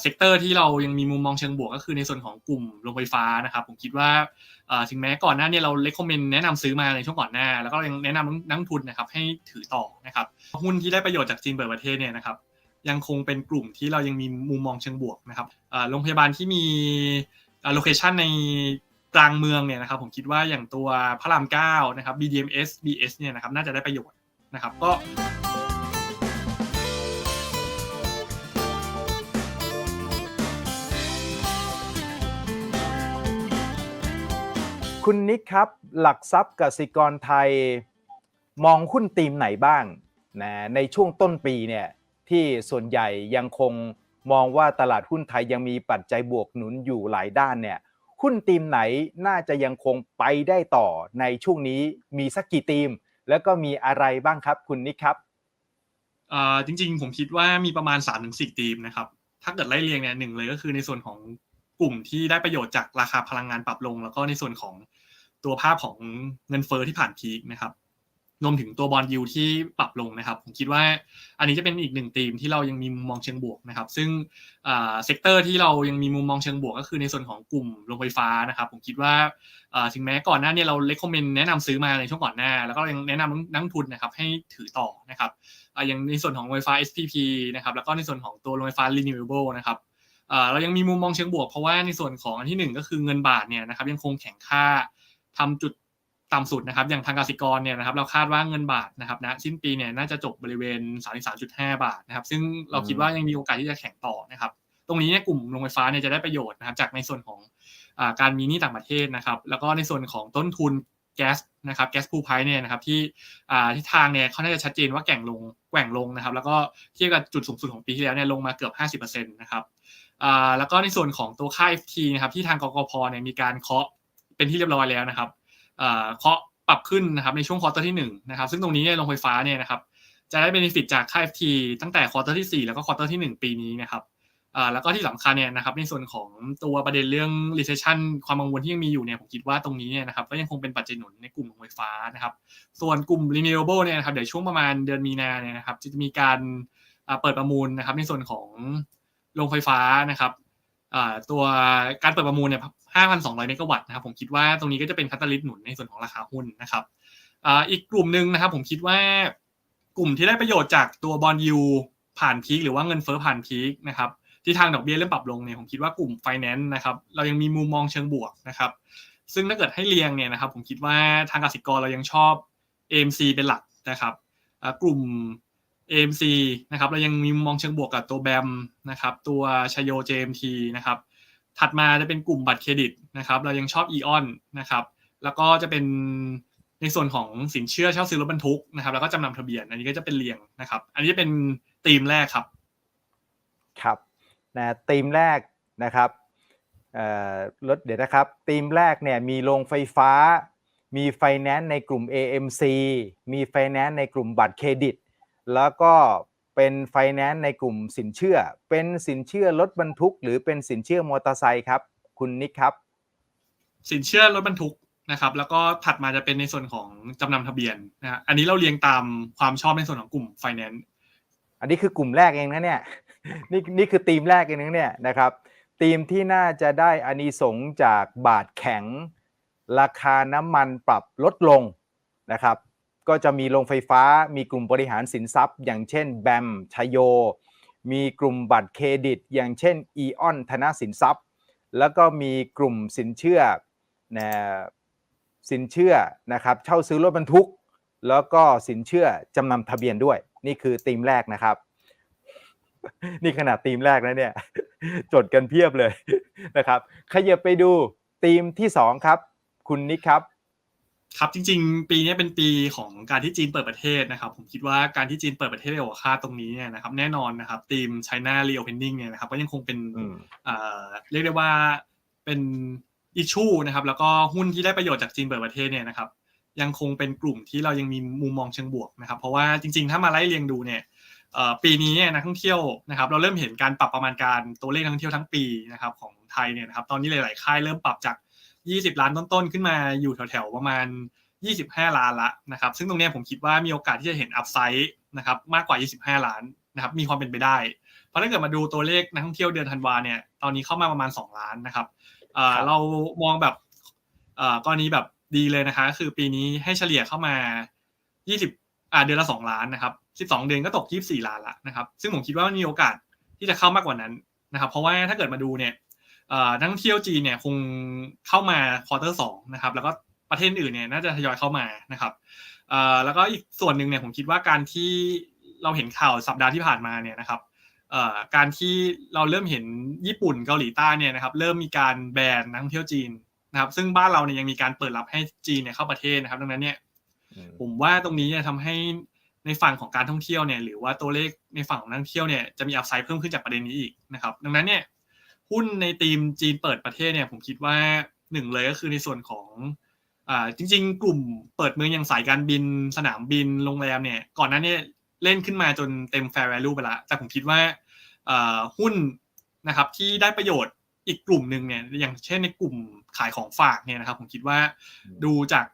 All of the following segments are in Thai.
เซกเตอร์ที่เรายังมีมุมมองเชิงบวกก็คือในส่วนของกลุ่มโรงไฟฟ้านะครับ ผมคิดว่าถึงแม้ก่อนหน้านี้เราเลคคอมเมนต์แนะนำซื้อมาในช่วงก่อนหน้า แล้วก็ยังแนะนำนักทุนนะครับให้ถือต่อนะครับหุ้นที่ได้ประโยชน์จากจีนเปิดประเทศเนี่ยนะครับยังคงเป็นกลุ่มที่เรายังมีมุมมองเชิงบวกนะครับโรงพยาบาลที่มีโลเคชันในกลางเมืองเนี่ยนะครับผมคิดว่าอย่างตัวพระรามเก้านะครับ BDMS BS เนี่ยนะครับน่าจะได้ประโยชน์นะครับก็ คุณนิกครับ หลักทรัพย์กสิกรไทย มองหุ้นตีมไหนบ้างนะในช่วงต้นปีเนี่ยที่ส่วนใหญ่ยังคงมองว่าตลาดหุ้นไทยยังมีปัจจัยบวกหนุนอยู่หลายด้านเนี่ยหุ้นตีมไหนน่าจะยังคงไปได้ต่อในช่วงนี้มีสักกี่ตีม แล้วก็มีอะไรบ้างครับคุณนิกครับจริงๆ ผมคิดว่ามีประมาณ3าถึงสตีมนะครับ ถ้าเกิดไล่เรียงเนี่ยหนึ่งเลยก็คือในส่วนของ กลุ่มที่ได้ประโยชน์จากราคาพลังงานปรับลง แล้วก็ในส่วนของตัวภาพของเงินเฟอ้อที่ผ่านพีคนะครับรวมถึงตัวบอลยูที่ปรับลงนะครับ ผมคิดว่าอันนี้จะเป็นอีกหนึ่งธีมที่เรายังมีมุมมองเชิงบวกนะครับ ซึ่งเซกเตอร์ที่เรายังมีมุมมองเชิงบวก ก็คือในส่วนของกลุ่มโรงไฟฟ้านะครับ ผมคิดว่าถึงแม้ก่อนหน้านี้เราเลคคอมเมนต์แนะนำซื้อมาในช่วงก่อนหน้า แล้วก็ยังแนะนำนักทุนนะครับให้ถือต่อนะครับอย่างในส่วนของโรงไฟฟ้า SPP นะครับแล้วก็ในส่วนของตัวโรงไฟฟ้า Renewable นะครับ เรายังมีมุมมองเชิงบวกเพราะว่าในส่วนของอันที่ 1 ก็คือเงินบาทเนี่ยนะครับยังคงแข็งค่าทำจุดต่ำสุดนะครับอย่างทางกสิกรเนี่ยนะครับเราคาดว่าเงินบาทนะครับนะสิ้นปีเนี่ยน่าจะจบบริเวณ 33.5 บาทนะครับซึ่งเราคิดว่ายังมีโอกาสที่จะแข็งต่อนะครับตรงนี้เนี่ยกลุ่มโรงไฟฟ้าเนี่ยจะได้ประโยชน์นะครับจากในส่วนของการมีหนี้ต่างประเทศนะครับแล้วก็ในส่วนของต้นทุนแก๊สนะครับแก๊สพูไพเนี่ยนะครับที่ที่ทางเนี่ยเขาน่าจะชัดเจนว่าแก่งลงแกว่งลงนะครับแล้วก็เทียบกับจุดสูงสุดของปีที่แล้วเนี่ยลงมาเกือบ 50%นะครับ แล้วก็ในส่วนของตัวค่า FT นะครับที่ทางกกพเนี่ยมีการเคาะเป็นที่เรียบร้อยแล้วนะครับเคาะปรับขึ้นนะครับในช่วงควอเตอร์ที่1นะครับซึ่งตรงนี้เนี่ยโรงไฟฟ้าเนี่ยนะครับจะได้เบนฟิตจากค่า FT ตั้งแต่ควอเตอร์ที่ 4 แล้วก็ควอเตอร์ที่ 1 ปีนี้นะครับแล้วก็ที่สำคัญเนี่ยนะครับในส่วนของตัวประเด็นเรื่อง recession ความกังวลที่ยังมีอยู่เนี่ยผมคิดว่าตรงนี้เนี่ยนะครับก็ยังคงเป็นปัจจัยหนุนในกลุ่มโรงไฟฟ้านะครับ ส่วนกลุ่ม renewable เนี่ยนะครับเดี๋ยวช่วงประมาณเดือนมีนาเนี่ยนะครับจะมีการเปิดประมูลนะครับในส่วนของ โรงไฟฟ้านะครับตัวการเปิดประมูลเนี่ย 5,200 เมกะวัตต์นะครับ ผมคิดว่าตรงนี้ก็จะเป็นคัตตาลิสต์หนุนในส่วนของราคาหุ้นนะครับอีกกลุ่มหนึ่งนะครับ ผมคิดว่ากลุ่มที่ได้ประโยชน์จากตัวบอลยูผ่านพีคหรือว่าเงินเฟ้อผ่านพีคนะครับที่ทางดอกเบี้ยเริ่มปรับลงเนี่ยผมคิดว่ากลุ่มไฟแนนซ์นะครับเรายังมีมุมมองเชิงบวกนะครับซึ่งถ้าเกิดให้เรียงเนี่ยนะครับผมคิดว่าทางกสิกรเรายังชอบ AMC เป็นหลักนะครับกลุ่ม AMC นะครับเรายังมีมองเชิงบวกกับตัวแบมนะครับตัวชโย JMT นะครับถัดมาจะเป็นกลุ่มบัตรเครดิตนะครับเรายังชอบอีออนนะครับแล้วก็จะเป็นในส่วนของสินเชื่อเช่าซื้อรถบรรทุกนะครับแล้วก็จำนำทะเบียนอันนี้ก็จะเป็นเรียงนะครับ อันนี้จะเป็นธีมแรกครับ ครับนะธีมแรกนะครับรถเดี๋ยวนะครับธีมแรกเนี่ยมีโรงไฟฟ้า มีไฟแนนซ์ในกลุ่ม AMC มีไฟแนนซ์ในกลุ่มบัตรเครดิต แล้วก็เป็นไฟแนนซ์ในกลุ่มสินเชื่อ เป็นสินเชื่อรถบรรทุก หรือเป็นสินเชื่อมอเตอร์ไซค์ครับ คุณนิกครับ สินเชื่อรถบรรทุกนะครับ แล้วก็ถัดมาจะเป็นในส่วนของจำนำทะเบียนนะฮะอันนี้เราเรียงตามความชอบในส่วนของกลุ่มไฟแนนซ์อันนี้คือกลุ่มแรกเองนะเนี่ยนี่นี่คือธีมแรกเองนะเนี่ยนะครับธีมที่น่าจะได้อานิสงจากบาทแข็ง ราคาน้ำมันปรับลดลงนะครับ ก็จะมีโรงไฟฟ้า มีกลุ่มบริหารสินทรัพย์ อย่างเช่นแบมชโย มีกลุ่มบัตรเครดิต อย่างเช่นอีออนธนาสินทรัพย์ แล้วก็มีกลุ่มสินเชื่อนะสินเชื่อนะครับเช่าซื้อรถบรรทุก แล้วก็สินเชื่อจำนำทะเบียนด้วย นี่คือธีมแรกนะครับ นี่ขนาดธีมแรกนะเนี่ยจดกันเพียบเลยนะครับขยับไปดูธีมที่ 2 ครับ คุณนิกครับ ครับจริง ๆ ปีนี้เป็นปีของการที่จีนเปิดประเทศนะครับ ผมคิดว่าการที่จีนเปิดประเทศเร็วกว่าคาดตรงนี้เนี่ยนะครับแน่นอนนะครับทีม China Reopening เนี่ยนะครับก็ยังคงเป็นเรียกได้ว่าเป็นอิชชูนะครับแล้วก็หุ้นที่ได้ประโยชน์จากจีนเปิดประเทศเนี่ยนะครับยังคงเป็นกลุ่มที่เรายังมีมุมมองเชิงบวกนะครับเพราะว่าจริง ๆ ถ้ามาไล่เรียงดูเนี่ยปีนี้นักท่องเที่ยวนะครับเราเริ่มเห็นการปรับประมาณการตัวเลขนักท่องเที่ยวทั้งปีนะครับของไทยเนี่ยนะครับตอนนี้หลาย ๆ ค่ายเริ่มปรับจาก 20 ล้านต้นๆ ขึ้นมาอยู่แถวๆ ประมาณ 25 ล้านละนะครับ ซึ่งตรงนี้ผมคิดว่ามีโอกาสที่จะเห็นอัพไซด์นะครับมากกว่า 25 ล้านนะครับ มีความเป็นไปได้ เพราะถ้าเกิดมาดูตัวเลขนักท่องเที่ยวเดือนธันวาเนี่ยตอนนี้เข้ามาประมาณ 2 ล้านนะครับเอ่อครับเรามองแบบเอ่อกรณีแบบดีเลยนะคะก็คือปีนี้ให้เฉลี่ยเข้ามา 20อ่าเดือนละ 2 ล้านนะครับ12 เดือนก็ตก 24 ล้านละนะครับ ซึ่งผมคิดว่ามันมีโอกาสที่จะเข้ามากกว่านั้นนะครับ เพราะว่าถ้าเกิดมาดูเนี่ยเอ่อ นักท่องเที่ยวจีนเนี่ยคงเข้ามาควอเตอร์สองนะครับแล้วก็ประเทศอื่นเนี่ยน่าจะทยอยเข้ามานะครับเอ่อแล้วก็อีกส่วนหนึ่งเนี่ยผมคิดว่าการที่เราเห็นข่าวสัปดาห์ที่ผ่านมาเนี่ยนะครับเอ่อการที่เราเริ่มเห็นญี่ปุ่นเกาหลีใต้เนี่ยนะครับเริ่มมีการแบนนักท่องเที่ยวจีนนะครับซึ่งบ้านเราเนี่ยยังมีการเปิดรับให้จีนเนี่ยเข้าประเทศนะครับดังนั้นเนี่ยอืมผมว่าตรงนี้เนี่ยทำให้ในฝั่งของการท่องเที่ยวเนี่ยหรือว่าตัวเลขในฝั่งของนักท่องเที่ยวเนี่ยจะมีอัพไซด์เพิ่มขึ้นจากประเด็นนี้อีกนะครับดังนั้นเนี่ย หุ้นในทีมจีนเปิดประเทศเนี่ยผมคิดว่าหนึ่งเลยก็คือในส่วนของอ่าจริง ๆ กลุ่มเปิดเมืองอย่างสายการบิน สนามบินโรงแรมเนี่ยก่อนหน้านี้เล่นขึ้นมาจนเต็ม fair value ไปแล้วแต่ผมคิดว่าอ่าหุ้นนะครับที่ได้ประโยชน์อีกกลุ่มหนึ่งเนี่ยอย่างเช่นในกลุ่มขายของฝากเนี่ยนะครับผมคิดว่าดูจาก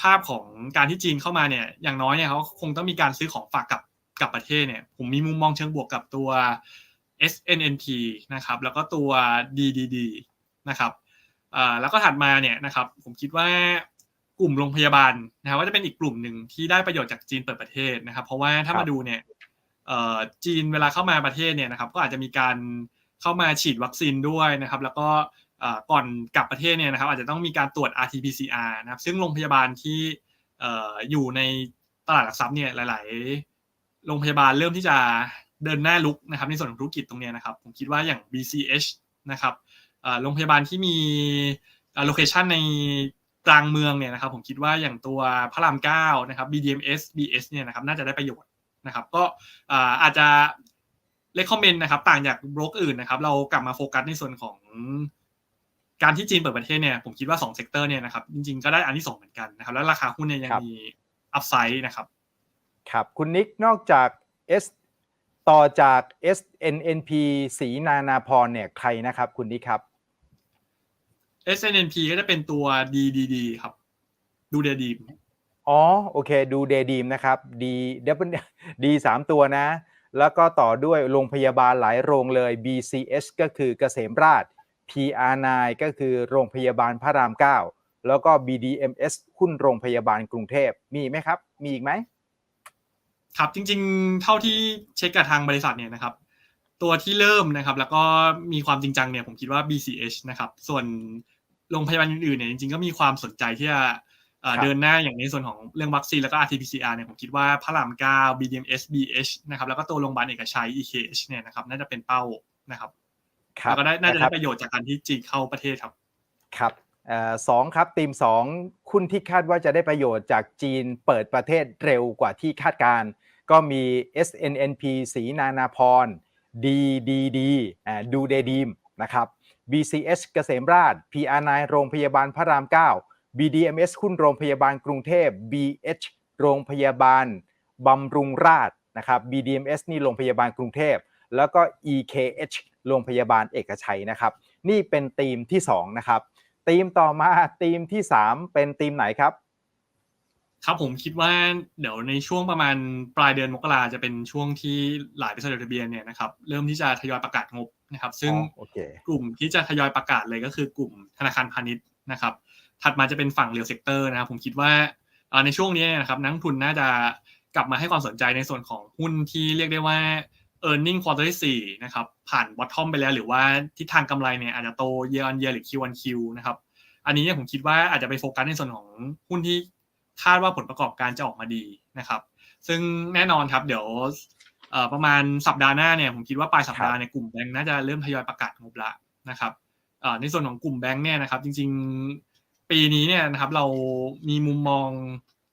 ภาพของการที่จีนเข้ามาเนี่ยอย่างน้อยเนี่ยเขาคงต้องมีการซื้อของฝากกลับกลับประเทศเนี่ยผมมีมุมมองเชิงบวกกับตัว SNNT นะครับแล้วก็ตัว DDD นะครับเอ่อแล้วก็ถัดมาเนี่ยนะครับผมคิดว่ากลุ่มโรงพยาบาลนะครับว่าจะเป็นอีกกลุ่มหนึ่งที่ได้ประโยชน์จากจีนเปิดประเทศนะครับ เพราะว่าถ้าครับมาดูเนี่ยเอ่อจีนเวลาเข้ามาประเทศเนี่ยนะครับก็อาจจะมีการเข้ามาฉีดวัคซีนด้วยนะครับ แล้วก็เอ่อก่อนกลับประเทศเนี่ยนะครับอาจจะต้องมีการตรวจ RT-PCR นะครับซึ่งโรงพยาบาลที่เอ่ออยู่ในตลาดหลักทรัพย์เนี่ยหลาย ๆ โรงพยาบาลเริ่มที่จะ เดินหน้าลุกนะครับในส่วนของธุรกิจตรงนี้นะครับ ผมคิดว่าอย่าง BCH นะครับโรงพยาบาลที่มีโลเคชันในกลางเมืองเนี่ยนะครับ ผมคิดว่าอย่างตัวพระรามเก้านะครับ BDMS BS เนี่ยนะครับน่าจะได้ประโยชน์นะครับ ก็อาจจะเลคคอมเมนต์นะครับ ต่างจากบล็อกอื่นนะครับ เรากลับมาโฟกัสในส่วนของการที่จีนเปิดประเทศเนี่ยผมคิดว่า2เซกเตอร์เนี่ยนะครับจริงๆก็ได้อันที่สองเหมือนกันนะครับ แล้วราคาหุ้นเนี่ยยังมีอัพไซด์นะครับ ครับ คุณนิกนอกจาก S ต่อจาก SNNP สีนานาพรเนี่ยใครนะครับ คุณนิกครับ SNNP ก็จะเป็นตัว DDD ครับ ดูเดดีมอ๋อโอเค ดูเดดีมนะครับดีเดบดีสามตัวนะ แล้วก็ต่อด้วยโรงพยาบาลหลายโรงเลย BCS ก็คือเกษมราช PR9 ก็คือโรงพยาบาลพระราม 9 แล้วก็ BDMS หุ้นโรงพยาบาลกรุงเทพมีไหมครับ มีอีกไหม ครับจริงๆ เท่าที่เช็คกับทางบริษัทเนี่ยนะครับ ตัวที่เริ่มนะครับ แล้วก็มีความจริงจังเนี่ยผมคิดว่า BCH นะครับ ส่วนโรงพยาบาลอื่นๆเนี่ยจริงๆก็มีความสนใจที่จะเอ่อครับเดินหน้าอย่างในส่วนของเรื่องวัคซีนแล้วก็ RT-PCR เนี่ยผมคิดว่าพระราม9 BDMS BH นะครับแล้วก็ตัวโรงพยาบาลเอกชัย EKH เนี่ยนะครับน่าจะเป็นเป้านะครับครัแล้วก็ได้น่าจะครัได้บประโยชน์จากการที่จีนเข้าประเทศครับครับเอ่อสองครับทีมสองคุณที่คาดว่าจะได้ประโยชน์จากจีนเปิดประเทศเร็วกว่าที่คาดการณ์ ก็มี SNNP สีนานาพร DDD อ่าดูเดดีมนะครับ BCH เกษมราช PR9 โรงพยาบาลพระราม 9 BDMS หุ้นโรงพยาบาลกรุงเทพ BH โรงพยาบาลบำรุงราษฎร์นะครับ BDMS นี่โรงพยาบาลกรุงเทพ แล้วก็ EKH โรงพยาบาลเอกชัยนะครับ นี่เป็นทีมที่ 2 นะครับทีมต่อมาทีมที่ 3 เป็นทีมไหนครับ ครับผมคิดว่าเดี๋ยวในช่วงประมาณปลายเดือนมกราจะเป็นช่วงที่หลายบริษัทจดทะเบียนเนี่ยนะครับเริ่มที่จะทยอยประกาศงบนะครับ ซึ่งอ๋อโอเคกลุ่มที่จะทยอยประกาศเลยก็คือกลุ่มธนาคารพาณิชย์นะครับ ถัดมาจะเป็นฝั่งเรียลเซกเตอร์นะครับผมคิดว่าเอ่อในช่วงนี้นะครับนักลงทุนน่าจะกลับมาให้ความสนใจในส่วนของหุ้นที่เรียกได้ว่า e a r n i n g quarter ที่สี่นะครับผ่าน bottom ไปแล้วหรือว่าทิศทางกำไรเนี่ยอาจจะโต year on year หรือ Q on Q นะครับอันนี้เนี่ยผมคิดว่าอาจจะไปโฟกัสในส่วนของหุ้นที่ คาดว่าผลประกอบการจะออกมาดีนะครับ ซึ่งแน่นอนครับเดี๋ยวเอ่อประมาณสัปดาห์หน้าเนี่ยผมคิดว่าปลายสัปดาห์เนี่ยกลุ่มแบงก์น่าจะเริ่มทยอยประกาศงบละนะครับเอ่อในส่วนของกลุ่มแบงก์เนี่ยนะครับ จริง ๆปีนี้เนี่ยนะครับเรามีมุมมอง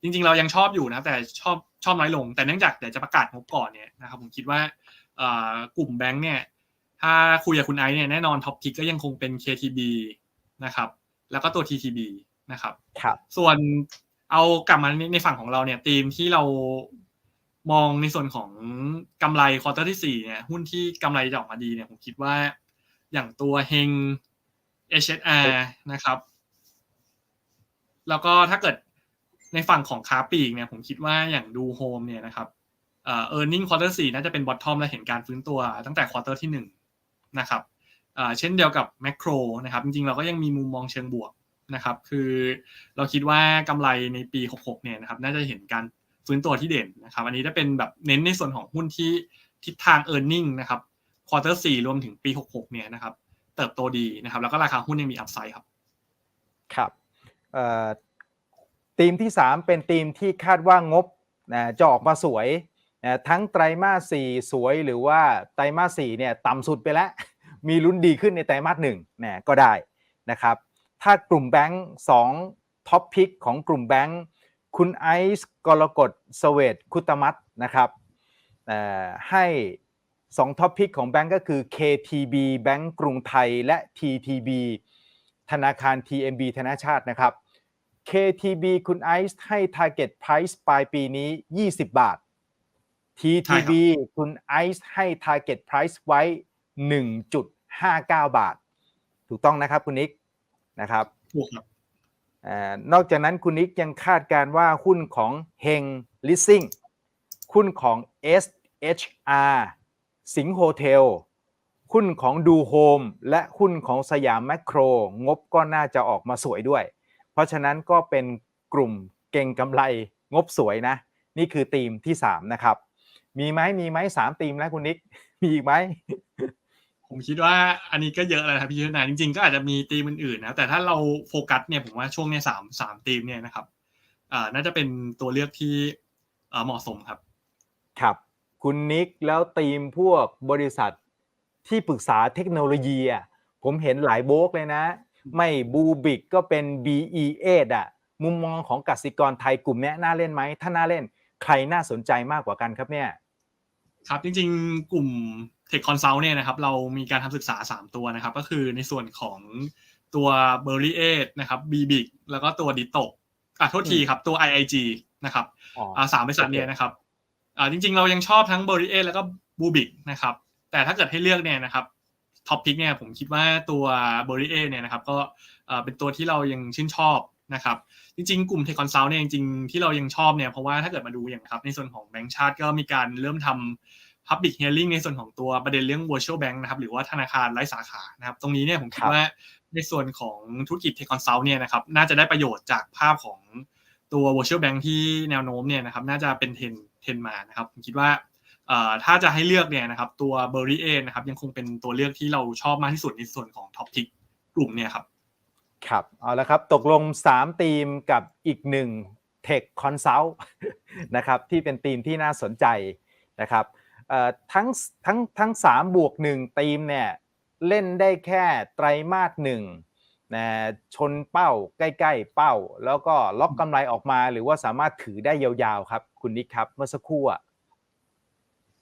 จริง ๆ เรายังชอบอยู่นะครับแต่ชอบชอบน้อยลง แต่เนื่องจากเดี๋ยวจะประกาศงบก่อนเนี่ยนะครับผมคิดว่าเอ่อกลุ่มแบงก์เนี่ยถ้าคุยกับคุณไอซ์เนี่ยแน่นอนท็อปพิกก็ยังคงเป็น KTB นะครับแล้วก็ตัว TTB นะครับครับส่วน เอากลับมาในฝั่งของเราเนี่ยธีมที่เรามองในส่วนของกำไรควอเตอร์ที่สี่เนี่ยหุ้นที่กำไรจะออกมาดีเนี่ยผมคิดว่าอย่างตัวเฮง HSR นะครับ แล้วก็ถ้าเกิดในฝั่งของค้าปลีกเนี่ยผมคิดว่าอย่างดูโฮมเนี่ยนะครับเอ่อ earning quarter 4น่าจะเป็น bottom และเห็นการฟื้นตัวตั้งแต่ quarter ที่หนึ่งนะครับเช่นเดียวกับ macro นะครับ จริงๆ เราก็ยังมีมุมมองเชิงบวก นะครับ คือเราคิดว่ากำไรในปี 66 เนี่ยนะครับ น่าจะเห็นการฟื้นตัวที่เด่นนะครับ อันนี้จะเป็นแบบเน้นในส่วนของหุ้นที่ทิศทาง earning นะครับ quarter 4รวมถึงปี 66 เนี่ยนะครับ เติบโตดีนะครับ แล้วก็ราคาหุ้นยังมี upside ครับ ครับทีมที่ 3 เป็นทีมที่คาดว่างบนะจะออกมาสวยนะทั้งไตรมาส4สวยหรือว่าไตรมาส4เนี่ยต่ำสุดไปแล้ว มีลุ้นดีขึ้นในไตรมาสหนึ่งนะก็ได้นะครับ ถ้ากลุ่มแบงก์2ท็อปพิกของกลุ่มแบงก์คุณไอซ์กรกฎสเวตคุตมัตนะครับเอ่อให้2ท็อปพิกของแบงก์ก็คือ KTB แบงก์กรุงไทยและ TTB ธนาคาร TMB ธนาชาตินะครับ KTB คุณไอซ์ให้ Target Price ปลายปีนี้ 20 บาท TTB คุณไอซ์ให้ Target Price ไว้ 1.59 บาท ถูกต้องนะครับคุณนิก นะครับถูกครับเอ่อนอกจากนั้นคุณนิกยังคาดการณ์ว่าหุ้นของเฮงลิสซิ่งหุ้นของ SHR สิงห์โฮเทลหุ้นของดูโฮมและหุ้นของสยามแมคโครงบก็น่าจะออกมาสวยด้วย เพราะฉะนั้นก็เป็นกลุ่มเก่งกำไรงบสวยนะ นี่คือธีมที่ 3 นะครับ มีไหมมีไหมสามธีมแล้วคุณนิก มีอีกไหม ผมคิดว่าอันนี้ก็เยอะแล้วครับพี่ยุทธนาจริง ๆ ก็อาจจะมีธีมอื่นๆนะแต่ถ้าเราโฟกัสเนี่ยผมว่าช่วงเนี้ยสามสามธีมเนี่ยนะครับอ่าน่าจะเป็นตัวเลือกที่เอ่อเหมาะสมครับ ครับ คุณนิกแล้วทีมพวกบริษัทที่ปรึกษาเทคโนโลยีอะผมเห็นหลายโบกเลยนะ ไม่บูบิกก็เป็น BE8 อะมุมมองของกสิกรไทยกลุ่มเนี้ยน่าเล่นไหม ถ้าน่าเล่นใครน่าสนใจมากกว่ากันครับเนี่ย ครับจริงๆ กลุ่ม Tech Consult เนี่ยนะครับเรามีการทำศึกษา 3 ตัวนะครับ ก็คือในส่วนของตัว b e r r y 8นะครับ b b i c แล้วก็ตัว d i t o อะโทษทีครับ ตัว IIG นะครับอ๋ออ่าสามบริษัทเนี่ยนะครับอ่าจริง ๆ เรายังชอบทั้ง b e r r y 8แล้วก็ b u b i c นะครับ แต่ถ้าเกิดให้เลือกเนี่ยนะครับท็อปพิกเนี่ยผมคิดว่าตัว b e r r y 8เนี่ยนะครับ ก็เอ่อเป็นตัวที่เรายังชื่นชอบนะครับ จริง ๆ กลุ่ม Tech Consult เนี่ยจริงๆที่เรายังชอบเนี่ยเพราะว่าถ้าเกิดมาดูอย่างครับในส่วนของแบงก์ชาติก็มีการเริ่มทำ Public Hearing ในส่วนของตัวประเด็นเรื่อง Virtual Bank นะครับหรือว่าธนาคารไร้สาขานะครับตรงนี้เนี่ยผมคิดครับว่าในส่วนของธุรกิจ Tech Consult เนี่ยนะครับน่าจะได้ประโยชน์จากภาพของตัว Virtual Bank ที่แนวโน้มเนี่ยนะครับน่าจะเป็นเทรนเทรนมานะครับผมคิดว่าเอ่อถ้าจะให้เลือกเนี่ยนะครับตัว b e r r y 8นะครับยังคงเป็นตัวเลือกที่เราชอบมากที่สุดในส่วนของ Top Tick กลุ่มเนี่ยครับครับเอาละครับตกลง 3 ทีมกับอีกหนึ่ง Tech Consult นะครับที่เป็นทีมที่น่าสนใจนะครับ เอ่อทั้งทั้งทั้ง3บวก1ทีมเนี่ยเล่นได้แค่ไตรมาสหนึ่งนะชนเป้าใกล้ ๆ เป้า แล้วก็ล็อกกำไรออกมา หรือว่าสามารถถือได้ยาวๆครับ คุณนิกครับเมื่อสักครู่อะ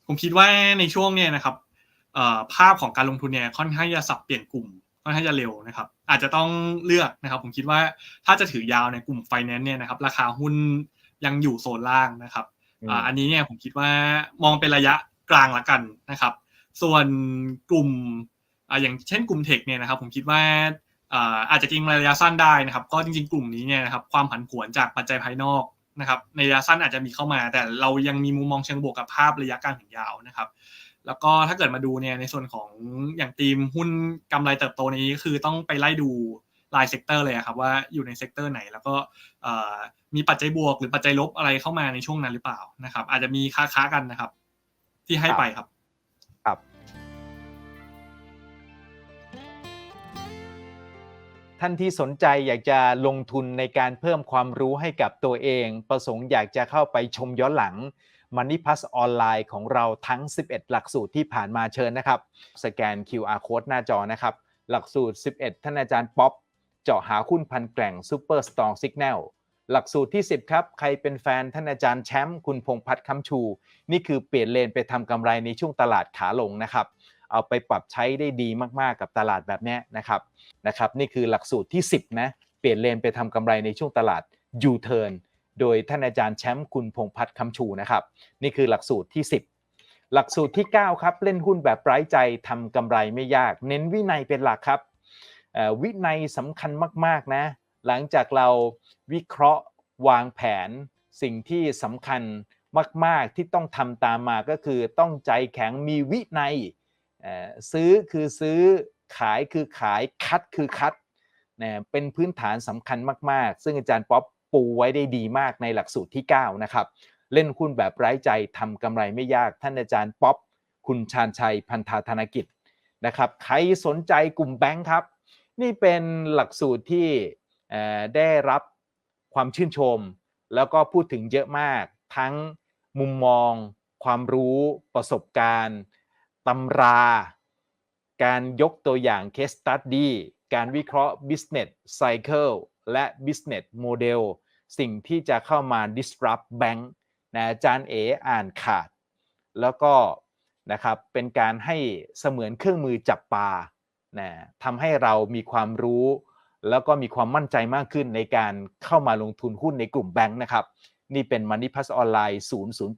ผมคิดว่าในช่วงเนี่ยนะครับเอ่อภาพของการลงทุนเนี่ยค่อนข้างจะสับเปลี่ยนกลุ่มค่อนข้างจะเร็วนะครับ อาจจะต้องเลือกนะครับ ผมคิดว่าถ้าจะถือยาวในกลุ่มไฟแนนซ์เนี่ยนะครับราคาหุ้นยังอยู่โซนล่างนะครับอ่าอันนี้เนี่ยผมคิดว่ามองเป็นระยะ กลางละกันนะครับ ส่วนกลุ่มอย่างเช่นกลุ่มเทคเนี่ยนะครับผมคิดว่าอาจจะจริงระยะสั้นได้นะครับ ก็จริงๆ กลุ่มนี้เนี่ยนะครับความผันผวนจากปัจจัยภายนอกนะครับในระยะสั้นอาจจะมีเข้ามา แต่เรายังมีมุมมองเชิงบวกกับภาพระยะกลางถึงยาวนะครับ แล้วก็ถ้าเกิดมาดูเนี่ยในส่วนของอย่างทีมหุ้นกำไรเติบโตนี้คือต้องไปไล่ดูรายเซกเตอร์เลยครับว่าอยู่ในเซกเตอร์ไหน แล้วก็มีปัจจัยบวกหรือปัจจัยลบอะไรเข้ามาในช่วงนั้นหรือเปล่านะครับ อาจจะมีค้าค้าๆกันนะครับ ที่ให้ไปครับ ครับท่านที่สนใจอยากจะลงทุนในการเพิ่มความรู้ให้กับตัวเอง ประสงค์อยากจะเข้าไปชมย้อนหลัง Money Plus ออนไลน์ของเราทั้ง 11 หลักสูตรที่ผ่านมาเชิญนะครับ สแกน QR Code หน้าจอนะครับ หลักสูตร 11 ท่านอาจารย์ป๊อป เจาะหาหุ้นพันแกร่ง Super Strong Signal หลักสูตรที่ 10 ครับ ใครเป็นแฟนท่านอาจารย์แชมป์คุณพงพัฒน์คำชู นี่คือเปลี่ยนเลนไปทำกำไรในช่วงตลาดขาลงนะครับ เอาไปปรับใช้ได้ดีมากๆกับตลาดแบบนี้นะครับนะครับ นี่คือหลักสูตรที่ 10 นะ เปลี่ยนเลนไปทำกำไรในช่วงตลาด U-turn โดยท่านอาจารย์แชมป์คุณพงพัฒน์คำชูนะครับ นี่คือหลักสูตรที่ 10 หลักสูตรที่ 9 ครับ เล่นหุ้นแบบไร้ใจทำกำไรไม่ยาก เน้นวินัยเป็นหลักครับอ่อวินัยสำคัญมากๆนะ หลังจากเราวิเคราะห์วางแผนสิ่งที่สำคัญมาก ๆ ที่ต้องทำตามมาก็คือต้องใจแข็งมีวินัยซื้อคือซื้อขายคือขายคัดคือคัดนะเป็นพื้นฐานสำคัญมาก ๆ ซึ่งอาจารย์ป๊อปปูไว้ได้ดีมากในหลักสูตรที่ 9 นะครับ เล่นหุ้นแบบไร้ใจทำกำไรไม่ยากท่านอาจารย์ป๊อปคุณชาญชัยพันธาธนกิจนะครับ ใครสนใจกลุ่มแบงค์ครับ นี่เป็นหลักสูตรที่ ได้รับความชื่นชม แล้วก็พูดถึงเยอะมากทั้งมุมมอง ความรู้ประสบการณ์ตำรา การยกตัวอย่าง case study การวิเคราะห์ business cycle และ business model สิ่งที่จะเข้ามา disrupt bank นะจารย์เออ่านขาด แล้วก็นะครับเป็นการให้เสมือนเครื่องมือจับปลานะทำให้เรามีความรู้ แล้วก็มีความมั่นใจมากขึ้นในการเข้ามาลงทุนหุ้นในกลุ่มแบงค์นะครับ นี่เป็น Money Plus ออนไลน์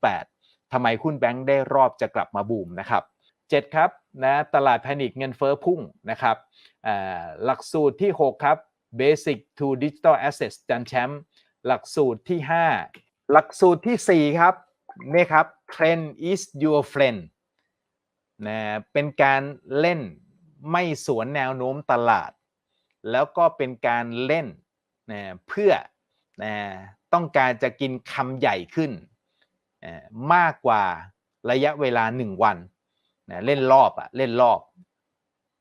008ทำไมหุ้นแบงค์ได้รอบจะกลับมาบูมนะครับ 7 ครับนะตลาดแพนิคเงินเฟ้อพุ่งนะครับหลักสูตรที่ 6 ครับ Basic to Digital Assets จันแชมป์หลักสูตรที่ 5 หลักสูตรที่ 4 ครับนี่ครับ Trend is your friend นะเป็นการเล่นไม่สวนแนวโน้มตลาด แล้วก็เป็นการเล่นนะเพื่อนะต้องการจะกินคำใหญ่ขึ้นเอ่อมากกว่าระยะเวลา 1 วันนะเล่นรอบอะเล่นรอบ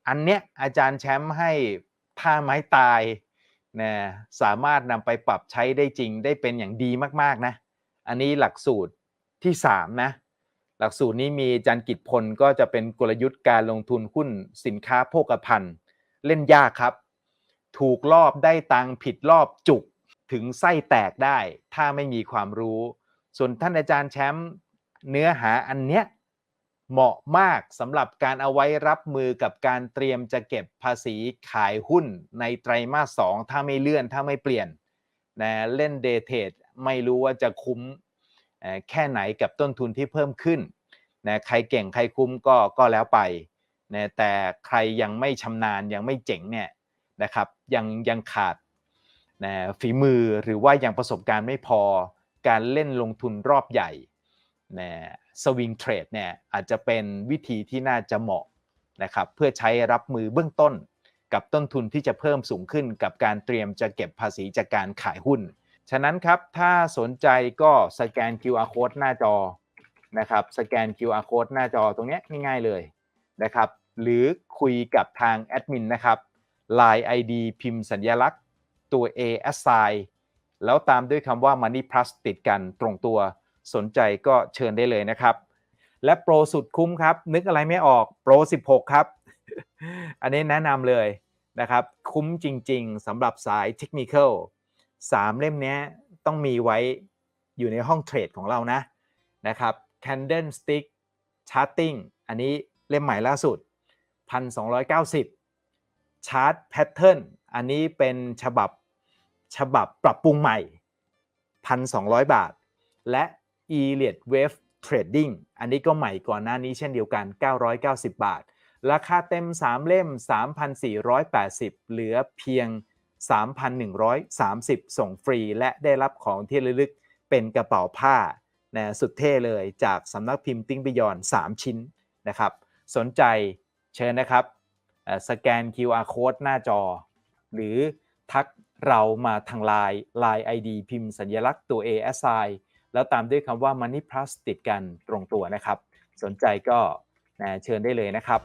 อันเนี้ยอาจารย์แชมป์ให้ท่าไม้ตายนะสามารถนำไปปรับใช้ได้จริงได้เป็นอย่างดีมากๆนะ อันนี้หลักสูตรที่ 3 นะ หลักสูตรนี้มีจารย์กิจพลก็จะเป็นกลยุทธ์การลงทุนหุ้นสินค้าโภคภัณฑ์ เล่นยากครับ ถูกรอบได้ตังค์ผิดรอบจุกถึงไส้แตกได้ ถ้าไม่มีความรู้ ส่วนท่านอาจารย์แชมป์เนื้อหาอันเนี้ยเหมาะมากสำหรับการเอาไว้รับมือกับการเตรียมจะเก็บภาษีขายหุ้นในไตรมาสสองถ้าไม่เลื่อนถ้าไม่เปลี่ยนนะเล่นเดเทดไม่รู้ว่าจะคุ้มแค่ไหนกับต้นทุนที่เพิ่มขึ้นนะใครเก่งใครคุ้มก็ก็แล้วไปนะแต่ใครยังไม่ชำนาญยังไม่เจ๋งเนี่ย นะครับยังยังขาดนะฝีมือหรือว่ายังประสบการณ์ไม่พอการเล่นลงทุนรอบใหญ่นะสวิงเทรดเนี่ยอาจจะเป็นวิธีที่น่าจะเหมาะนะครับเพื่อใช้รับมือเบื้องต้น กับต้นทุนที่จะเพิ่มสูงขึ้น กับการเตรียมจะเก็บภาษีจากการขายหุ้น ฉะนั้นครับถ้าสนใจก็สแกน QR code หน้าจอนะครับสแกน QR code หน้าจอตรงนี้ง่ายๆเลยนะครับหรือคุยกับทางแอดมินนะครับ Line ID พิมพ์สัญลักษณ์ตัว A assign แล้วตามด้วยคำว่า Money Plus ติดกันตรงตัวสนใจก็เชิญได้เลยนะครับ และโปรสุดคุ้มครับ นึกอะไรไม่ออกโปร 16 ครับ อันนี้แนะนำเลยนะครับ คุ้มจริง ๆสำหรับสายเทคนิคสามเล่มนี้ต้องมีไว้อยู่ในห้องเทรดของเรานะนะครับ Candlestick Charting อันนี้เล่มใหม่ล่าสุด 1,290 Chart Pattern อันนี้เป็นฉบับฉบับปรับปรุงใหม่ 1,200 บาท และ e l i o t Wave Trading อันนี้ก็ใหม่ก่อนหน้านี้เช่นเดียวกัน 990 บาท ราคาเต็ม 3 เล่ม 3,480 เหลือเพียง 3,130 ส่งฟรี และได้รับของที่ระลึกเป็นกระเป๋าผ้านะสุดเท่เลยจากสำนักพิมพ์ติ้งบิยอน 3 ชิ้นนะครับ สนใจเชิญนะครับ สแกน QR code หน้าจอ หรือทักเรามาทางไลน์ Line ID พิมพ์สัญลักษณ์ตัว ASI แล้วตามด้วยคำว่า Money Plus ติดกันตรงตัวนะครับ สนใจก็นะเชิญได้เลยนะครับ